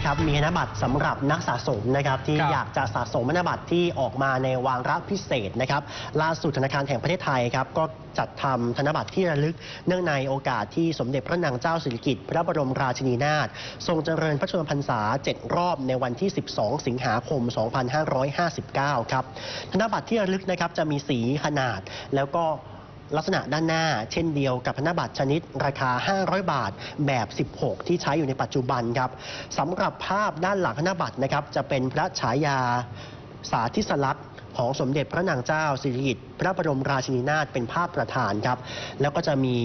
นะครับมีธนบัตรสำหรับนักสะสมนะครับที่อยากจะสะสมธนบัตรที่ออกมาในวาระพิเศษนะครับล่าสุดธนาคารแห่งประเทศไทยครับก็จัดทำธนบัตรที่ระลึก เนื่องในโอกาสที่สมเด็จพระนางเจ้าสิริกิติ์พระบรมราชินีนาถทรงเจริญพระชนมพรรษา 7 รอบในวันที่ 12 สิงหาคม 2559 ครับธนบัตรที่ระลึกนะครับจะมีสีขนาดแล้วก็ ลักษณะด้านหน้า เช่นเดียวกับธนบัตรชนิดราคา 500 บาทแบบ 16 ที่ใช้อยู่ในปัจจุบันครับสำหรับภาพด้านหลังธนบัตรนะครับจะเป็นพระฉายาสาธิสลักษณ์ของสมเด็จพระนางเจ้าสิริกิติ์พระบรมราชินีนาถเป็นภาพประธานครับ แล้วก็จะมี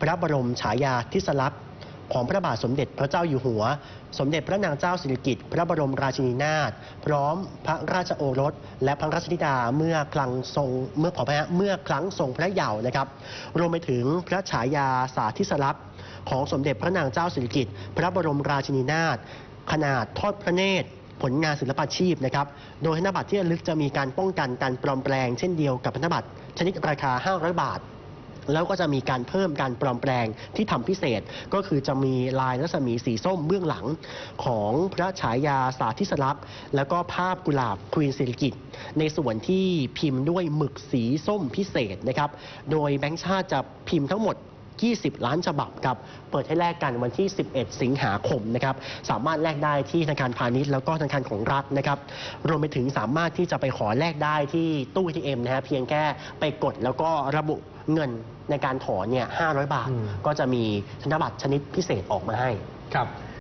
พระบรมฉายาธิสลักษณ์ ของพระบาทสมเด็จพระเจ้าอยู่หัว สมเด็จพระนางเจ้าสิริกิติ์พระบรมราชินีนาถพร้อมพระราชโอรส และพระราชธิดาเมื่อครั้งทรงเมื่อขอพระเมื่อครั้งทรงพระเยาว์นะครับ รวมไปถึงพระฉายาสาธิสลักษณ์ของสมเด็จพระนางเจ้าสิริกิติ์พระบรมราชินีนาถขนาดทอดพระเนตรผลงานศิลปาชีพนะครับ โดยธนบัตรที่ระลึกจะมีการป้องกันการปลอมแปลงเช่นเดียวกับธนบัตรชนิดราคา 500 บาท แล้วก็จะมีการเพิ่มการปลอมแปลงที่ทำพิเศษ ก็คือจะมีลายรัศมีสีส้มเบื้องหลัง ของพระฉายาสาธิสลักษณ์แล้วก็ภาพกุหลาบควีนสิริกิตในส่วนที่พิมพ์ด้วยหมึกสีส้มพิเศษนะครับ โดยแบงค์ชาติจะพิมพ์ทั้งหมด 20 ล้านฉบับครับเปิดให้แลกกันวันที่ 11 สิงหาคมนะครับสามารถแลกได้ที่ธนาคารพาณิชย์แล้วก็ธนาคารของรัฐนะครับรวมไปถึงสามารถที่จะไปขอแลกได้ที่ตู้ ATM นะฮะเพียงแค่ไปกดแล้วก็ระบุเงินในการถอนเนี่ย500 บาทอืมก็จะมีธนบัตรชนิดพิเศษออกมาให้ ครับ